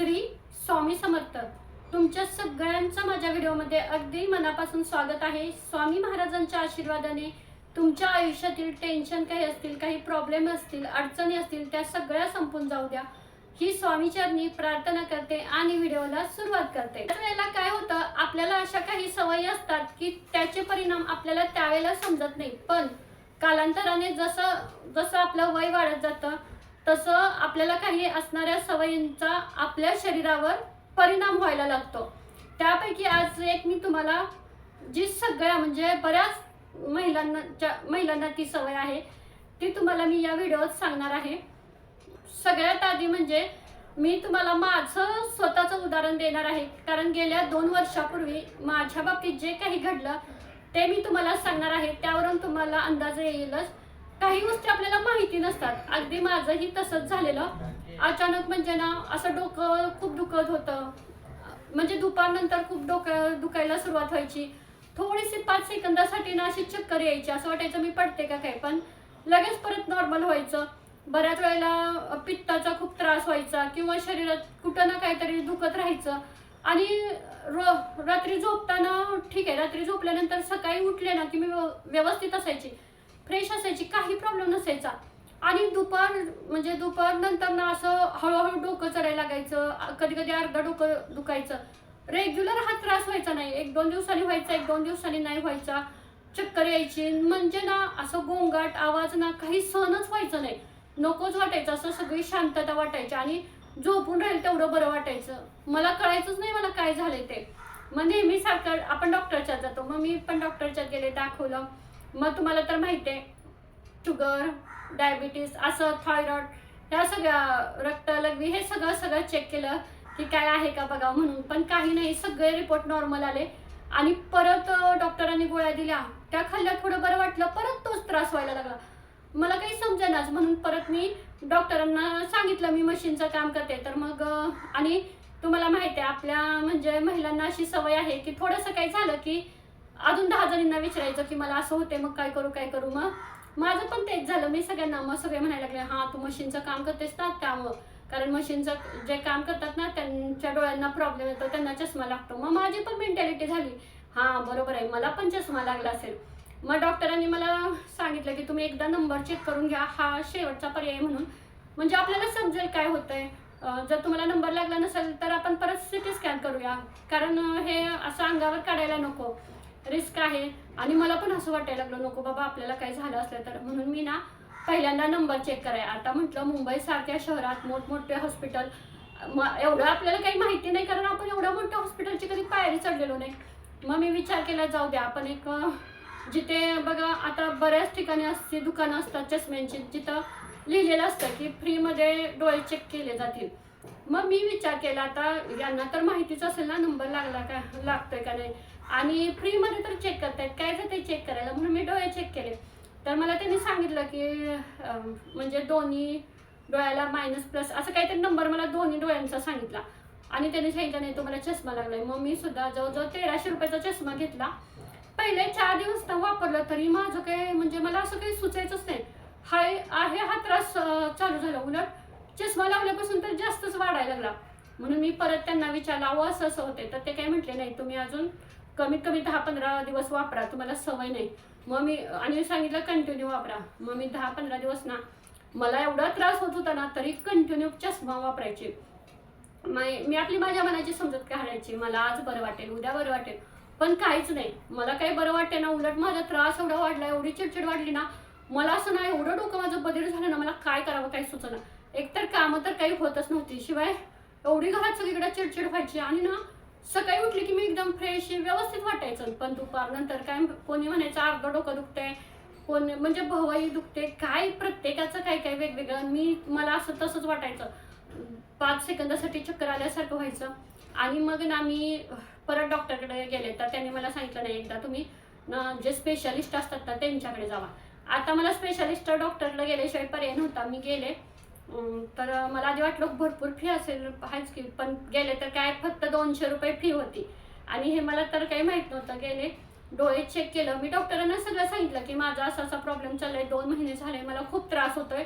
श्री स्वामी समर्थ. तुमच्या सगळ्यांचं माझ्या व्हिडिओमध्ये अगदी मनापासून स्वागत आहे. स्वामी महाराजांच्या आशीर्वादाने तुमच्या आयुष्यातील टेन्शन काही असतील काही प्रॉब्लेम असतील अडचणी असतील त्या सगळ्या संपून जाऊ द्या. ही स्वामीचरणी प्रार्थना करते आणि व्हिडिओला सुरुवात करते. त्याच वेळेला काय होतं आपल्याला अशा काही सवयी असतात की त्याचे परिणाम आपल्याला त्यावेळेला समजत नाही पण कालांतराने जसं जसं आपलं वय वाढत जातं तसं आपल्याला काही असणाऱ्या सवयींचा आपल्या शरीरावर परिणाम व्हायला लागतो. त्यापैकी आज एक मी तुम्हाला जी सगळ्या म्हणजे बऱ्याच महिलांना महिलांना ती सवय आहे ती तुम्हाला मी या व्हिडिओत सांगणार आहे. सगळ्यात आधी म्हणजे मी तुम्हाला माझं स्वतःचं उदाहरण देणार आहे. कारण गेल्या दोन वर्षापूर्वी माझ्या बाबतीत जे काही घडलं ते मी तुम्हाला सांगणार आहे. त्यावरून तुम्हाला अंदाज येईलच. काही गोष्टी आपल्याला माहिती नसतात. अगदी माझंही तसंच झालेलं. अचानक म्हणजे ना असं डोकं खूप दुखत होतं. म्हणजे दुपारनंतर खूप डोकं दुखायला सुरुवात व्हायची. थोडीशी पाच सेकंदासाठी ना अशी चक्कर यायची. असं वाटायचं मी पडते का काय? पण लगेच परत नॉर्मल व्हायचं. बऱ्याच वेळेला पित्ताचा खूप त्रास व्हायचा किंवा शरीरात कुठं ना काहीतरी दुखत राहायचं. आणि रो- रात्री झोपताना ठीक आहे रात्री झोपल्यानंतर सकाळी उठले ना की मी व्यवस्थित असायची. फ्रेश असायची काही प्रॉब्लेम नसायचा. आणि दुपार म्हणजे दुपार नंतर ना असं हळूहळू डोकं चढायला लागायचं कधी कधी अर्धा डोकं दुखायचं. रेग्युलर हा त्रास व्हायचा नाही. एक दोन दिवसांनी व्हायचा एक दोन दिवसांनी नाही व्हायचा. चक्कर यायची. म्हणजे ना असं गोंगाट आवाज ना काही सहनच व्हायचं नाही. नकोच वाटायचं. असं सगळी शांतता वाटायची आणि झोपून राहील तेवढं बरं वाटायचं. मला कळायचंच नाही मला काय झालंय ते. मग नेहमी सारखं आपण डॉक्टरच्यात जातो. मग मी पण डॉक्टरच्यात गेले दाखवलं. मग तुम्हाला तर माहिती आहे शुगर डायबिटीस असं थायरॉइड ह्या सगळ्या रक्त लघवी हे सगळं सगळं चेक केलं की काय आहे का बघा म्हणून. पण काही नाही सगळे रिपोर्ट नॉर्मल आले. आणि परत डॉक्टरांनी गोळ्या दिल्या. त्या खाल्ल्या थोडं बरं वाटलं परत तोच त्रास व्हायला लागला. मला काही समजेनाच म्हणून परत मी डॉक्टरांना सांगितलं मी मशीनचं काम करते. तर मग आणि तुम्हाला माहिती आहे आपल्या म्हणजे महिलांना अशी सवय आहे की थोडंसं काही झालं की अजून दहा जणींना विचारायचं की मला असं होते मग काय करू काय करू? मग माझं पण तेच झालं. मी सगळ्यांना मग सगळे म्हणायला लागले हां तू मशीनचं काम करतेस ना त्यामुळं. कारण मशीनचं जे काम करतात ना त्यांच्या डोळ्यांना प्रॉब्लेम येतो त्यांना चष्मा लागतो. मग माझी पण मेंटॅलिटी झाली. हां बरोबर आहे मला पण चष्मा लागला असेल. मग डॉक्टरांनी मला सांगितलं की तुम्ही एकदा नंबर चेक करून घ्या हा शेवटचा पर्याय म्हणून. म्हणजे आपल्याला समजेल काय होतंय. आहे जर तुम्हाला नंबर लागला नसेल तर आपण परत सिटी स्कॅन करूया. कारण हे असं अंगावर काढायला नको. रिस्क आहे. आणि मला पण असं वाटायला लागलं नको बाबा आपल्याला काही झालं असलं तर. म्हणून मी ना पहिल्यांदा नंबर चेक कराय आता म्हटलं मुंबईसारख्या शहरात मोठमोठे हॉस्पिटल एवढं आपल्याला काही माहिती नाही कारण आपण एवढ्या मोठ्या हॉस्पिटलची कधी पायरी चढलेलो नाही. मग मी विचार केला जाऊ द्या आपण एक जिथे बघा आता बऱ्याच ठिकाणी असते दुकानं असतात चष्म्यांची जिथं लिहिलेलं असतं की फ्रीमध्ये डोळे चेक केले जातील. मग मी विचार केला आता यांना तर माहितीच असेल ना नंबर लागला का लागतोय का नाही? आणि फ्रीमध्ये तर चेक करतायत. काय ते चेक करायला? म्हणून मी डोळे चेक केले. तर मला त्यांनी सांगितलं की म्हणजे दोन्ही डोळ्याला मायनस प्लस असं काहीतरी नंबर मला दोन्ही डोळ्यांचा सांगितला. आणि त्यांनी सांगितलं नाही तुम्हाला चष्मा लागलाय. मग मी सुद्धा जवळजवळ तेराशे रुपयाचा चष्मा घेतला. पहिले चार दिवस तर वापरलं तरी माझं काही म्हणजे मला असं काही सुचायचंच नाही. हाय आहे हा त्रास चालू झाला. उलट चष्मा लावल्यापासून तर जास्तच वाढायला लागला. म्हणून मी परत त्यांना विचारलं अहो असं असं होते तर ते काय म्हटले नाही तुम्ही अजून कमीत कमी दहा पंधरा दिवस वापरा तुम्हाला सवय नाही. मग मी आणि सांगितलं कंटिन्यू वापरा. मग मी दहा पंधरा दिवस ना मला एवढा त्रास होत होता ना तरी कंटिन्यू चष्मा वापरायचे. मी आपली माझ्या मनाची समजत काढायची. मला आज बरं वाटेल उद्या बरं वाटेल. पण काहीच नाही. मला काही बरं वाटते ना उलट माझा त्रास एवढा वाढला एवढी चिडचिड वाढली ना मला असं ना एवढं डोकं माझं बदल झालं ना मला काय करावं काही सुचना. एकतर कामं तर काही होतच नव्हती. शिवाय एवढी घरात सगळीकडे चिडचिड व्हायची आणि ना सकाळी उठली की मी एकदम फ्रेश व्यवस्थित वाटायचं. पण दुपार नंतर काय कोणी म्हणायचं अर्ध डोकं दुखतंय कोण म्हणजे भवाई दुखते काय प्रत्येकाचं काय काय वेगवेगळं. मी मला असं तसंच वाटायचं. पाच सेकंदासाठी चक्कर आल्यासारखं व्हायचं. आणि मग ना मी परत डॉक्टरकडे गेले तर त्यांनी मला सांगितलं नाही एकदा तुम्ही ना जे स्पेशालिस्ट असतात ना त्यांच्याकडे जावा. आता मला स्पेशालिस्ट डॉक्टरला गेल्याशिवाय पर्याय नव्हता. मी गेले. तर मला आधी वाटलं भरपूर फी असेल हायच की पण गेले तर काय फक्त दोनशे रुपये फी होती. आणि हे मला तर काही माहीत नव्हतं गेले डोळे चेक केलं. मी डॉक्टरांना सगळं सांगितलं की माझा असा असा प्रॉब्लेम चाललाय दोन महिने झाले मला खूप त्रास होतोय.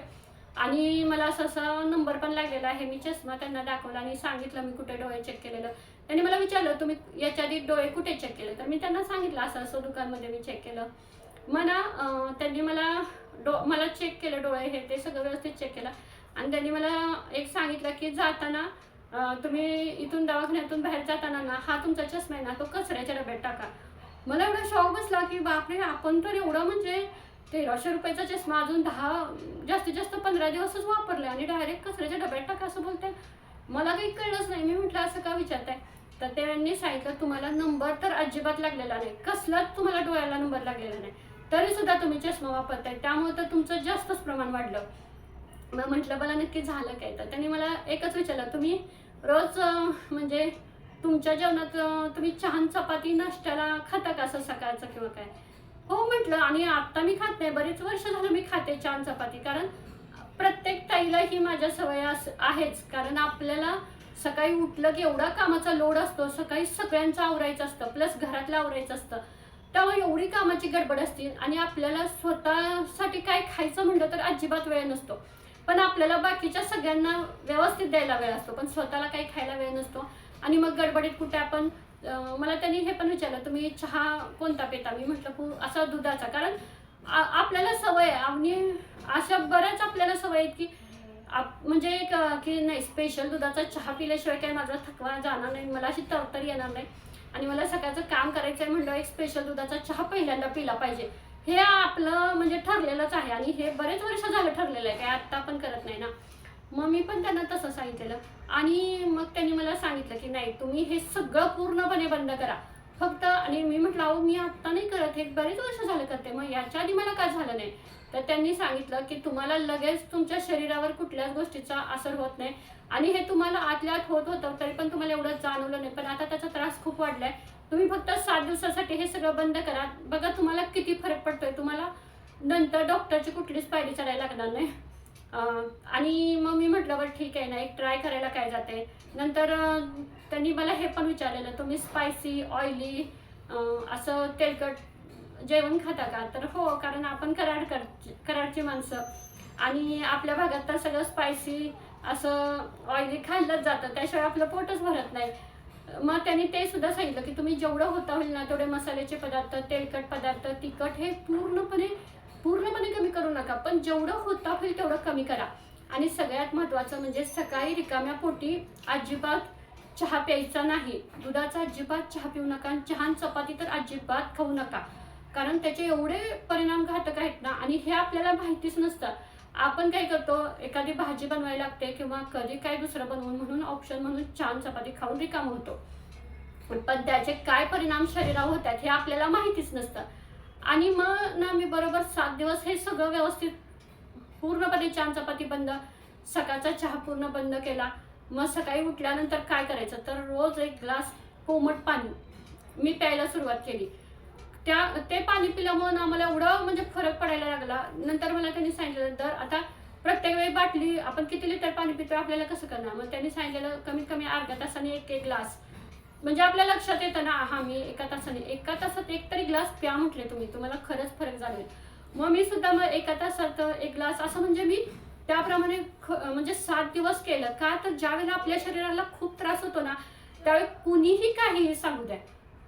आणि मला असं असं नंबर पण लागलेला आहे मी चष्मा त्यांना दाखवला आणि सांगितलं मी कुठे डोळे चेक केलेलं. त्यांनी मला विचारलं तुम्ही याच्या आधी डोळे कुठे चेक केले? तर मी त्यांना सांगितलं असं असं दुकानमध्ये मी चेक केलं. मला त्यांनी मला डो मला चेक केलं डोळे हे ते सगळं व्यवस्थित चेक केलं. आणि त्यांनी मला एक सांगितलं की जाताना तुम्ही इथून दवाखान्यातून बाहेर जाताना ना हा तुमचा चष्मा आहे ना तो कचऱ्याच्या डब्यात टाका. मला एवढा शॉक बसला की बापरे आपण तर एवढं म्हणजे तेराशे रुपयाचा चष्मा अजून दहा जास्तीत जास्त पंधरा दिवसच वापरले आणि डायरेक्ट कचऱ्याच्या डब्यात टाका असं बोलते मला काही कळलंच नाही मी म्हटलं असं का विचारताय? तर त्यांनी सांगितलं तुम्हाला नंबर तर अजिबात लागलेला नाही. कसलाच तुम्हाला डोळ्याला नंबर लागलेला नाही. तरी सुद्धा तुम्ही चष्मा वापरताय. त्यामुळे तर तुमचं जास्तच प्रमाण वाढलं. मग म्हटलं मला नक्की झालं काय तर. त्यांनी मला एकच विचारलं तुम्ही रोज म्हणजे तुमच्या जेवणात तुम्ही छान चपाती नाश्त्याला खाता का असं सकाळचं किंवा काय? हो म्हटलं आणि आत्ता मी खात नाही. बरेच वर्ष झालं मी खाते छान चपाती. कारण प्रत्येक ताईला ही माझ्या सवय आहेच. कारण आपल्याला सकाळी उठलं की एवढा कामाचा लोड असतो. सकाळी सगळ्यांचं आवरायचं असतं. प्लस घरातलं आवरायचं असतं. त्यामुळे एवढी कामाची गडबड असतील आणि आपल्याला स्वतःसाठी काय खायचं म्हणलं तर अजिबात वेळ नसतो. पण आपल्याला बाकीच्या सगळ्यांना व्यवस्थित द्यायला वेळ असतो. पण स्वतःला काही खायला वेळ नसतो. आणि मग गडबडीत कुठे आपण मला त्यांनी हे पण विचारलं तुम्ही चहा कोणता पिता? मी म्हटलं पू असा दुधाचा. कारण आपल्याला सवय आहे. आणि अशा बऱ्याच आपल्याला सवय आहेत की आप म्हणजे एक की नाही स्पेशल दुधाचा चहा पिल्याशिवाय काय माझा थकवा जाणार नाही. मला अशी तरतरी येणार नाही. आणि मला सकाळचं काम करायचं आहे म्हणलं एक स्पेशल दुधाचा चहा पहिल्यांदा पिला पाहिजे. हे आपलं म्हणजे ठरलेलंच आहे आणि हे बरेच वर्ष झालं ठरलेलं आहे काय आत्ता पण करत नाही ना. मग मी पण त्यांना तसं सांगितलेलं. आणि मग त्यांनी मला सांगितलं की नाही तुम्ही हे सगळं पूर्णपणे बंद करा. फक्त आणि मी म्हटलं अहो मी आत्ता नाही करत हे बरेच वर्ष झालं करते मग याच्या आधी मला काय झालं नाही? तर त्यांनी सांगितलं की तुम्हाला लगेच तुमच्या शरीरावर कुठल्याच गोष्टीचा असर होत नाही. आणि हे तुम्हाला आतल्या आत होत होतं तरी पण तुम्हाला एवढं जाणवलं नाही. पण आता त्याचा त्रास खूप वाढलाय. तुम्ही फक्त सात दिवसासाठी हे सगळं बंद करा. बघा तुम्हाला किती फरक पडतोय. तुम्हाला नंतर डॉक्टरची कुठलीच पायरी चढायला लागणार नाही. आणि मग मी म्हटलं बरं ठीक आहे ना एक ट्राय करायला काय जाते नंतर त्यांनी मला हे पण विचारलेलं तुम्ही स्पायसी ऑइली असं तेलकट जेवण खाता का? तर हो कारण आपण कराड कर- कराडची माणसं. आणि आपल्या भागात तर सगळं स्पायसी असं ऑइली खाल्लंच जातं. त्याशिवाय आपलं पोटच भरत नाही. मग त्यांनी ते सुद्धा सांगितलं की तुम्ही जेवढं होता होईल ना तेवढे मसाल्याचे पदार्थ तेलकट पदार्थ तिखट हे पूर्णपणे पूर्णपणे कमी करू नका. पण जेवढं होता होईल तेवढं कमी करा. आणि सगळ्यात महत्त्वाचं म्हणजे सकाळी रिकाम्या पोटी अजिबात चहा प्यायचा नाही. दुधाचा अजिबात चहा पिऊ नका आणि चहा चपाती तर अजिबात खाऊ नका. कारण त्याचे एवढे परिणाम घातक आहेत ना आणि हे आपल्याला माहितीच नसतं. आपण काय करतो एखादी भाजी बनवायला लागते किंवा कधी काय दुसरं बनवून म्हणून ऑप्शन म्हणून छान चपाती खाऊन रिकाम होतो. पण त्याचे काय परिणाम शरीरावर होतात हे आपल्याला माहितीच नसतं. आणि मग ना मी बरोबर सात दिवस हे सगळं व्यवस्थित पूर्णपणे छान चपाती बंद सकाळचा चहा पूर्ण बंद केला. मग सकाळी उठल्यानंतर काय करायचं? तर रोज एक ग्लास कोमट पाणी मी प्यायला सुरुवात केली. त्या ते पाणी पिल्यामुळे ना मला एवढं म्हणजे फरक पडायला लागला. नंतर मला त्यांनी सांगितलं तर आता प्रत्येक वेळी बाटली आपण किती लिटर पाणी पितो आपल्याला कसं करणार? मग त्यांनी सांगितलेलं कमीत कमी अर्ध्या तासाने एक एक ग्लास. म्हणजे आपल्या लक्षात येतं ना हा मी एका तासाने एका तासात एक तरी ग्लास प्या म्हटले तुम्ही. तुम्हाला खरंच फरक जाणवेल. मग मी सुद्धा मग एका तासात एक ग्लास असं म्हणजे मी त्याप्रमाणे ख- म्हणजे सात दिवस केलं. का? तर ज्यावेळेला आपल्या शरीराला खूप त्रास होतो ना त्यावेळी कुणीही काहीही सांगू द्या.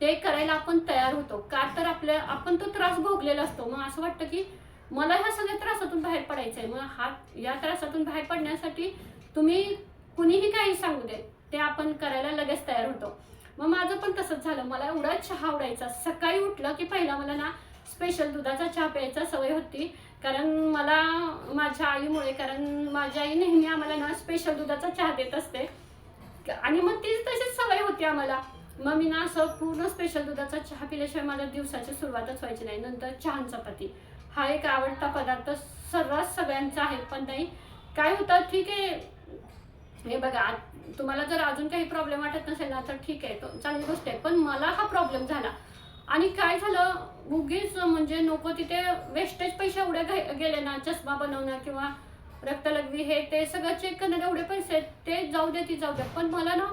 ते करायला आपण तयार होतो. का तर आपल्या आपण तो त्रास भोगलेला असतो. मग असं वाटतं की मला ह्या सगळ्या त्रासातून बाहेर पडायचं आहे मग हा या त्रासातून बाहेर पडण्यासाठी तुम्ही कुणीही काही सांगू दे. ते आपण करायला लगेच तयार होतो. मग माझं पण तसंच झालं. मला एवढा चहा आवडायचा. सकाळी उठलं की पहिला मला ना स्पेशल दुधाचा चहा प्यायचा सवय होती. कारण मला माझ्या आईमुळे कारण माझी आई नेहमी आम्हाला ना स्पेशल दुधाचा चहा देत असते. आणि मग तीच तशीच सवय होती आम्हाला. मग मी ना असं पूर्ण स्पेशल दुधाचा चहा पिल्याशिवाय माझ्या दिवसाची सुरुवातच व्हायची नाही. नंतर चहा चपाती हा एक आवडता पदार्थ सर्रास सगळ्यांचा आहे पण नाही. काय होतं ठीक आहे. हे बघा तुम्हाला जर अजून काही प्रॉब्लेम वाटत नसेल ना तर ठीक आहे तो चांगली गोष्ट आहे. पण मला हा प्रॉब्लेम झाला. आणि काय झालं उगीच म्हणजे नको तिथे वेस्टेज पैसे एवढे गेले ना चष्मा बनवणं किंवा रक्तलग्वी हे ते सगळं चेक करण्यात एवढे पैसे ते जाऊ दे ती जाऊ दे. पण मला ना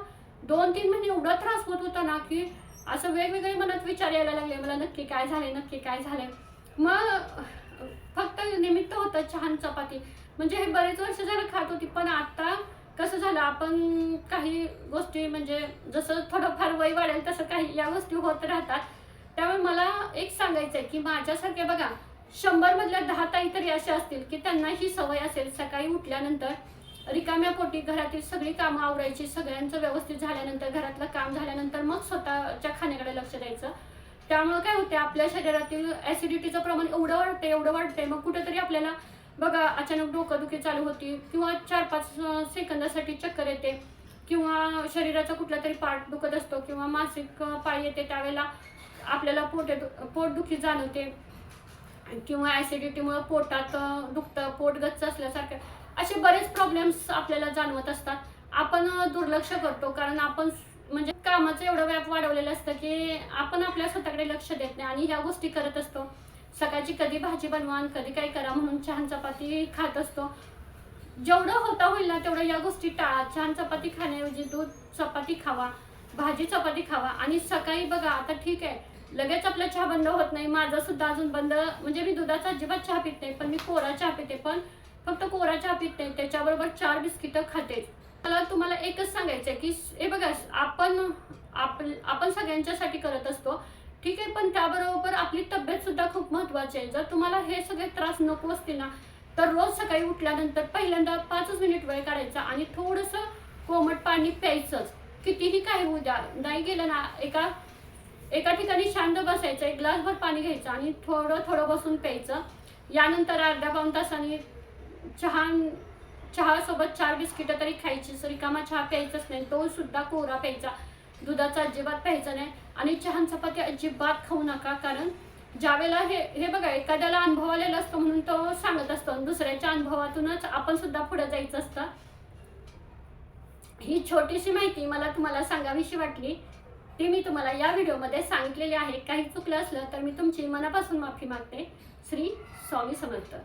दोन तीन महिने एवढा त्रास होत होता ना की असं वेगवेगळे मनात विचार यायला लागले. मला नक्की काय झाले नक्की काय झाले मग फक्त निमित्त होतं छान चपाती. म्हणजे हे बरेच वर्ष झालं खात होती पण आता कसं झालं आपण काही गोष्टी म्हणजे जसं थोडंफार वय वाढेल तसं काही या गोष्टी होत राहतात. त्यामुळे मला एक सांगायचं आहे की माझ्यासारखे बघा शंभरमधल्या दहा ताई तरी अशा असतील की त्यांना ही सवय असेल सकाळी उठल्यानंतर. रिकाम्या पोटी घरातील सगळी कामं आवरायची सगळ्यांचं व्यवस्थित झाल्यानंतर घरातलं काम झाल्यानंतर मग स्वतःच्या खाण्याकडे लक्ष द्यायचं. त्यामुळे काय होते आपल्या शरीरातील ऍसिडिटीचं प्रमाण एवढं वाढते एवढं वाढते मग कुठेतरी आपल्याला बघा अचानक डोकंदुखी चालू होती किंवा चार पाच सेकंदासाठी चक्कर येते किंवा शरीराचा कुठला तरी पार्ट दुखत असतो किंवा मासिक पाळी येते त्यावेळेला आपल्याला पोट पोटदुखी जाणवते किंवा ऍसिडिटीमुळे पोटात दुखतं पोट गच्च असल्यासारखं. असे बरेच प्रॉब्लेम्स आपल्याला जाणवत असतात. आपण दुर्लक्ष करतो. कारण आपण म्हणजे कामाचं एवढं व्याप वाढवलेलं असतं की आपण आपल्या स्वतःकडे लक्ष देत नाही आणि ह्या गोष्टी करत असतो. सकाळची कधी भाजी बनवा आणि कधी काय करा म्हणून छान चपाती खात असतो. जेवढं होता होईल ना तेवढं या गोष्टी टाळा. छान चपाती खाण्याऐवजी दूध चपाती खावा भाजी चपाती खावा आणि सकाळी बघा आता ठीक आहे. लगेच आपला चहा बंद होत नाही. माझा सुद्धा अजून बंद म्हणजे मी दुधाचा अजिबात चहा पित नाही पण मी कोरा चहा पिते. पण फक्त कोरा चहा पित नाही त्याच्याबरोबर चार बिस्किटं खाते. मला तुम्हाला एकच सांगायचं आहे की हे बघा आपण आप आपण सगळ्यांच्यासाठी करत असतो. ठीक आहे पण त्याबरोबर आपली तब्येत सुद्धा खूप महत्वाची आहे. जर तुम्हाला हे सगळे त्रास नको असतील ना तर रोज सकाळी उठल्यानंतर पहिल्यांदा पाचच मिनिट वेळ काढायचा आणि थोडंसं कोमट पाणी प्यायचंच. कितीही काही होऊ द्या नाही गेलं ना एका एका ठिकाणी शांत बसायचं एक ग्लासभर पाणी घ्यायचं आणि थोडं थोडं बसून प्यायचं. यानंतर अर्ध्या पाऊन तासाने चहा चहासोबत चार बिस्किटं तरी खायची रिकामा चहा प्यायचाच नाही तो सुद्धा कोरा प्यायचा. दुधाचा अजिबात प्यायचा नाही. आणि चहा चपाती अजिबात खाऊ नका कारण ज्यावेळेला हे हे बघा एखाद्याला अनुभव आलेला असतो म्हणून तो सांगत असतो. आणि दुसऱ्याच्या अनुभवातूनच आपण सुद्धा पुढे जायचं असतं. ही छोटीशी माहिती मला तुम्हाला सांगावीशी वाटली. ती मी तुम्हाला या व्हिडिओमध्ये सांगितलेली आहे. काही चुकलं असलं तर मी तुमची मनापासून माफी मागते. श्री स्वामी समर्थ.